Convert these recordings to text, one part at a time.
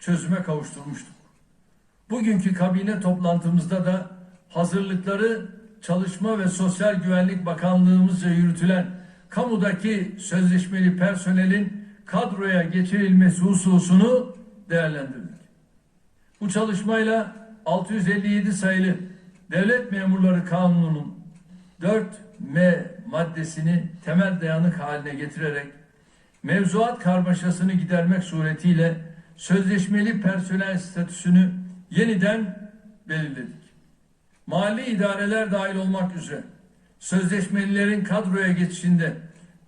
çözüme kavuşturmuştuk. Bugünkü kabine toplantımızda da hazırlıkları Çalışma ve Sosyal Güvenlik Bakanlığımızca yürütülen kamudaki sözleşmeli personelin kadroya geçirilmesi hususunu değerlendirdik. Bu çalışmayla 657 sayılı Devlet Memurları Kanunu'nun 4M maddesini temel dayanık haline getirerek mevzuat karmaşasını gidermek suretiyle sözleşmeli personel statüsünü yeniden belirledik. Mali idareler dahil olmak üzere sözleşmelilerin kadroya geçişinde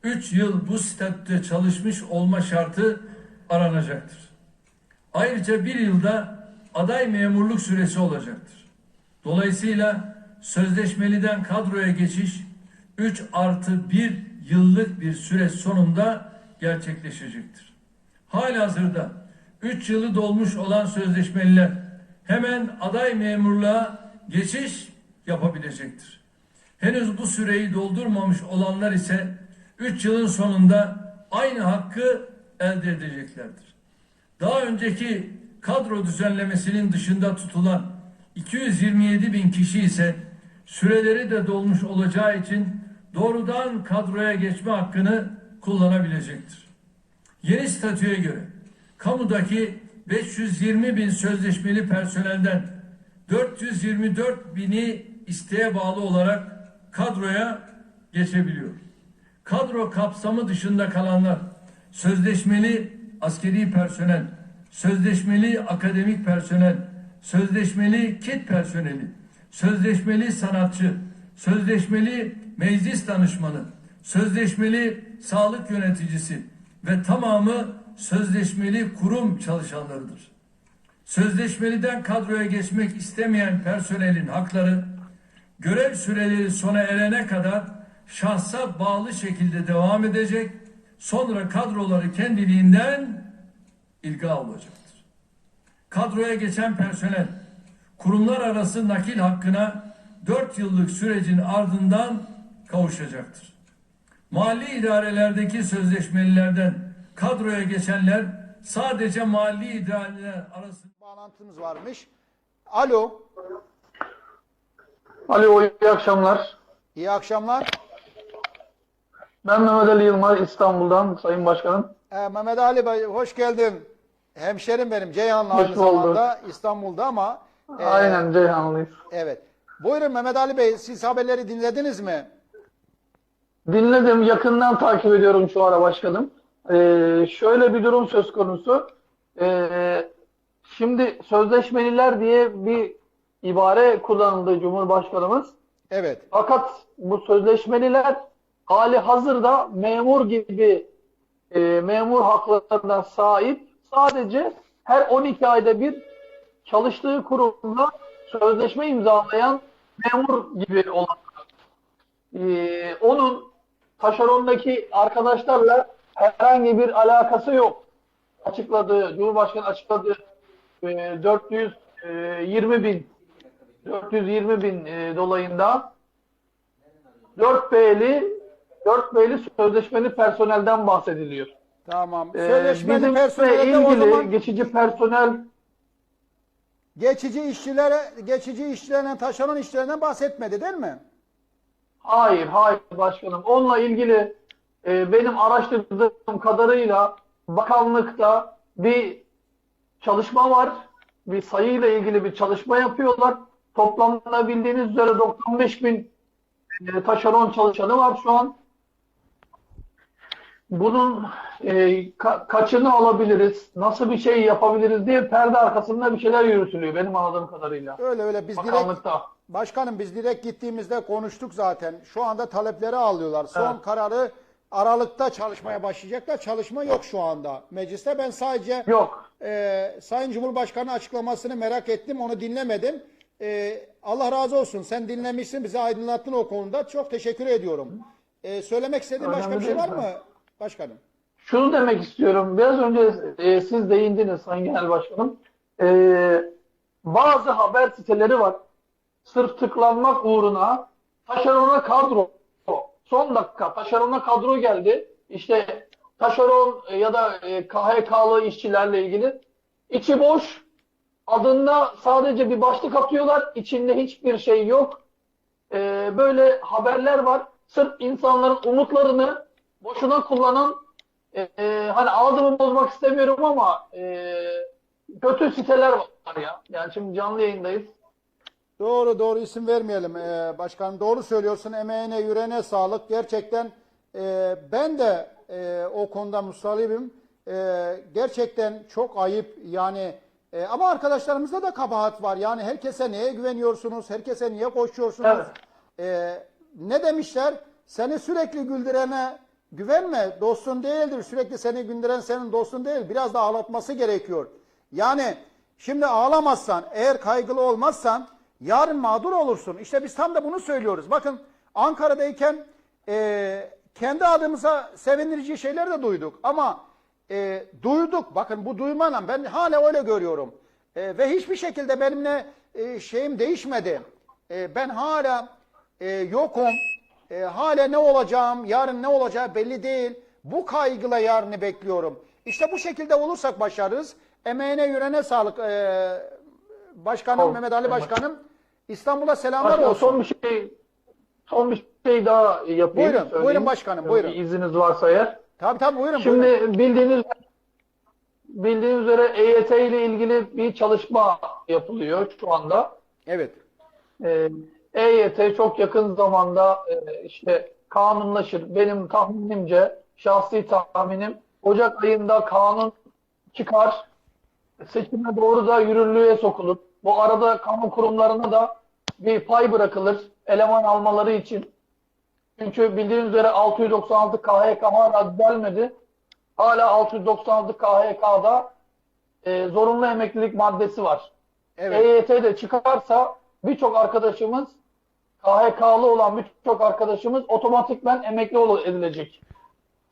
3 yıl bu statüde çalışmış olma şartı aranacaktır. Ayrıca bir yılda aday memurluk süresi olacaktır. Dolayısıyla sözleşmeliden kadroya geçiş 3 artı 1 yıllık bir süre sonunda gerçekleşecektir. Halihazırda 3 yılı dolmuş olan sözleşmeliler hemen aday memurluğa geçiş yapabilecektir. Henüz bu süreyi doldurmamış olanlar ise 3 yılın sonunda aynı hakkı elde edeceklerdir. Daha önceki kadro düzenlemesinin dışında tutulan 227 bin kişi ise süreleri de dolmuş olacağı için doğrudan kadroya geçme hakkını kullanabilecektir. Yeni statüye göre kamudaki 520 bin sözleşmeli personelden 424 bini isteğe bağlı olarak kadroya geçebiliyor. Kadro kapsamı dışında kalanlar sözleşmeli askeri personel, sözleşmeli akademik personel, sözleşmeli kit personeli, sözleşmeli sanatçı, sözleşmeli meclis danışmanı, sözleşmeli sağlık yöneticisi ve tamamı sözleşmeli kurum çalışanlarıdır. Sözleşmeliden kadroya geçmek istemeyen personelin hakları görev süreleri sona erene kadar şahsa bağlı şekilde devam edecek. Sonra kadroları kendiliğinden ilga olacaktır. Kadroya geçen personel kurumlar arası nakil hakkına 4 yıllık sürecin ardından kavuşacaktır. Mali idarelerdeki sözleşmelilerden kadroya geçenler sadece mali idareler arasında Bağlantımız varmış. Alo, Alo iyi akşamlar. iyi akşamlar. Ben Mehmet Ali Yılmaz İstanbul'dan Sayın Başkanım. Ee, Mehmet Ali Bey hoş geldin. Hemşerim benim Ceyhanlı Hoş aynı bulduk. zamanda İstanbul'da ama e, Aynen Ceyhanlıyız. evet. Buyurun Mehmet Ali Bey siz haberleri dinlediniz mi? Dinledim yakından takip ediyorum şu ara başkanım. Ee, şöyle bir durum söz konusu. Ee, şimdi sözleşmeliler diye bir ibare kullanıldı Cumhurbaşkanımız. Evet. Fakat bu sözleşmeliler hali hazırda memur gibi e, memur haklarına sahip sadece her 12 ayda bir çalıştığı kurumla sözleşme imzalayan memur gibi olan e, onun taşerondaki arkadaşlarla herhangi bir alakası yok. Açıkladığı, Cumhurbaşkanı açıkladığı e, 420 bin 420 bin e, dolayında 4B'li 4B'li sözleşmeli personelden bahsediliyor. Tamam. Ee, Sözleşmeli bizimle personelde o ilgili zaman geçici personel geçici işçilere, geçici işçilerden, taşeron işçilerinden bahsetmedi değil mi? hayır hayır başkanım. Onunla ilgili e, benim araştırdığım kadarıyla bakanlıkta bir çalışma var. Bir sayıyla ilgili bir çalışma yapıyorlar. Toplamda bildiğiniz üzere 95 bin e, taşeron çalışanı var şu an. Bunun e, ka- kaçını alabiliriz, nasıl bir şey yapabiliriz diye perde arkasında bir şeyler yürütülüyor benim anladığım kadarıyla. Öyle öyle biz direkt Bakanlıkta. Başkanım biz direkt gittiğimizde konuştuk zaten. Şu anda talepleri alıyorlar. Son Evet. kararı Aralık'ta çalışmaya başlayacaklar. Çalışma yok şu anda mecliste. Ben sadece Yok. e, Sayın Cumhurbaşkanı açıklamasını merak ettim. Onu dinlemedim. E, Allah razı olsun. Sen dinlemişsin. Bizi aydınlattın o konuda. Çok teşekkür ediyorum. E, söylemek istediğin başka bir Önemli şey var mı başkanım? Şunu demek istiyorum. Biraz önce e, siz değindiniz Sayın Genel Başkanım. E, bazı haber siteleri var. Sırf tıklanmak uğruna taşerona kadro. Son dakika taşerona kadro geldi. İşte taşeron e, ya da e, KHK'lı işçilerle ilgili içi boş. Adında sadece bir başlık atıyorlar. İçinde hiçbir şey yok. Ee, böyle haberler var. Sırf insanların umutlarını boşuna kullanan e, e, hani ağzımı bozmak istemiyorum ama e, kötü siteler var ya. Yani şimdi canlı yayındayız. Doğru doğru isim vermeyelim ee, başkanım. Doğru söylüyorsun. Emeğine yüreğine sağlık. Gerçekten e, ben de e, o konuda musalibim. E, gerçekten çok ayıp yani e, ama arkadaşlarımızda da kabahat var. Yani herkese neye güveniyorsunuz? Herkese niye koşuyorsunuz? Evet. E, ne demişler? Seni sürekli güldürene güvenme. Dostun değildir. Sürekli seni güldüren senin dostun değil. Biraz da ağlatması gerekiyor. Yani şimdi ağlamazsan, eğer kaygılı olmazsan yarın mağdur olursun. İşte biz tam da bunu söylüyoruz. Bakın Ankara'dayken e, kendi adımıza sevindirici şeyler de duyduk. Ama e, duyduk. Bakın bu duymayla ben hala öyle görüyorum. E, ve hiçbir şekilde benimle e, şeyim değişmedi. E, ben hala e, yokum. E, hala ne olacağım, yarın ne olacağı belli değil. Bu kaygıyla yarını bekliyorum. İşte bu şekilde olursak başarırız. Emeğine yüreğine sağlık. E, başkanım, Ol- Mehmet Ali. Başkanım. İstanbul'a selamlar Başkanım, olsun. son bir şey son bir şey daha yapayım. Buyurun, söyleyeyim. buyurun başkanım, buyurun. Bir izniniz varsa eğer. Tabii tabii buyurun. Şimdi buyurun. bildiğiniz bildiğiniz üzere EYT ile ilgili bir çalışma yapılıyor şu anda. Evet. Ee, EYT çok yakın zamanda e, işte kanunlaşır. Benim tahminimce, şahsi tahminim Ocak ayında kanun çıkar. Seçime doğru da yürürlüğe sokulur. Bu arada kamu kurumlarına da bir pay bırakılır eleman almaları için. Çünkü bildiğiniz üzere 696 KHK hala düzelmedi. Hala 696 KHK'da e, zorunlu emeklilik maddesi var. Evet. EYT de çıkarsa birçok arkadaşımız KHK'lı olan birçok arkadaşımız otomatikmen emekli edilecek.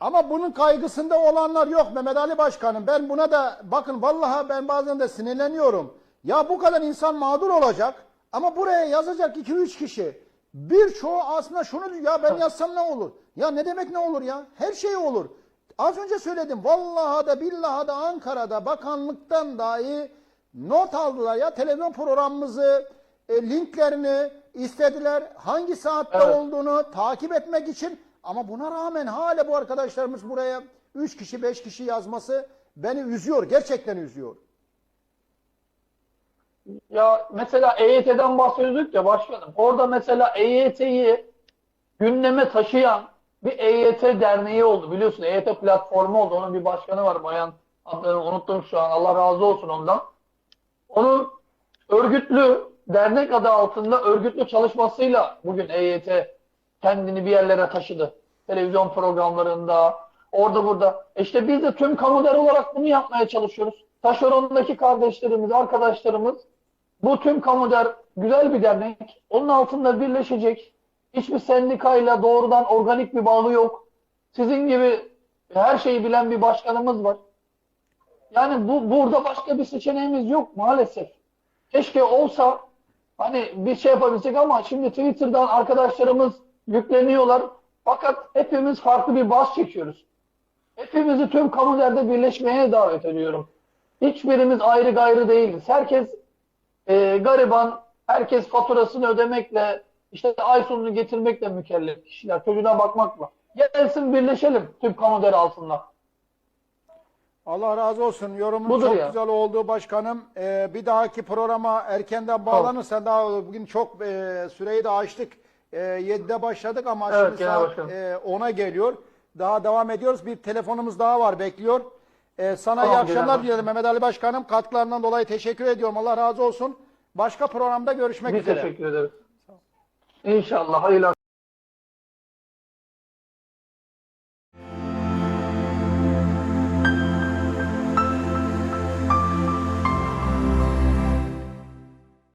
Ama bunun kaygısında olanlar yok Mehmet Ali Başkanım. Ben buna da bakın vallahi ben bazen de sinirleniyorum. Ya bu kadar insan mağdur olacak ama buraya yazacak 2-3 kişi. Birçoğu aslında şunu diyor ya ben yazsam ne olur? Ya ne demek ne olur ya? Her şey olur. Az önce söyledim. Vallahi da billahi da Ankara'da bakanlıktan dahi not aldılar ya televizyon programımızı, e, linklerini istediler. Hangi saatte Evet. olduğunu takip etmek için ama buna rağmen hala bu arkadaşlarımız buraya 3 kişi 5 kişi yazması beni üzüyor. Gerçekten üzüyor. Ya mesela EYT'den bahsediyorduk ya başkanım. Orada mesela EYT'yi gündeme taşıyan bir EYT derneği oldu. Biliyorsun EYT platformu oldu. Onun bir başkanı var bayan. Unuttum şu an. Allah razı olsun ondan. Onun örgütlü dernek adı altında örgütlü çalışmasıyla bugün EYT kendini bir yerlere taşıdı. Televizyon programlarında, orada burada. E İşte biz de tüm kamular olarak bunu yapmaya çalışıyoruz. Taşerondaki kardeşlerimiz, arkadaşlarımız bu tüm kamuder güzel bir dernek. Onun altında birleşecek. Hiçbir sendikayla doğrudan organik bir bağı yok. Sizin gibi her şeyi bilen bir başkanımız var. Yani bu burada başka bir seçeneğimiz yok maalesef. Keşke olsa hani bir şey yapabilsek ama şimdi Twitter'dan arkadaşlarımız yükleniyorlar. Fakat hepimiz farklı bir bas çekiyoruz. Hepimizi tüm kamulerde birleşmeye davet ediyorum. Hiçbirimiz ayrı gayrı değiliz. Herkes e, gariban, herkes faturasını ödemekle, işte ay sonunu getirmekle mükellef kişiler. Çocuğuna bakmakla. Gelsin birleşelim tüm kamuder altında. Allah razı olsun. Yorumun Budur çok ya. güzel oldu başkanım. Ee, bir dahaki programa erkenden bağlanırsan daha bugün çok e, süreyi de açtık. E, 7'de başladık ama Evet, şimdi saat e, 10'a geliyor. Daha devam ediyoruz. Bir telefonumuz daha var bekliyor. E, sana Tamam, iyi akşamlar dilerim Mehmet Ali Başkanım. Katkılarından dolayı teşekkür ediyorum. Allah razı olsun. Başka programda görüşmek Biz üzere. teşekkür ederiz. İnşallah hayırlı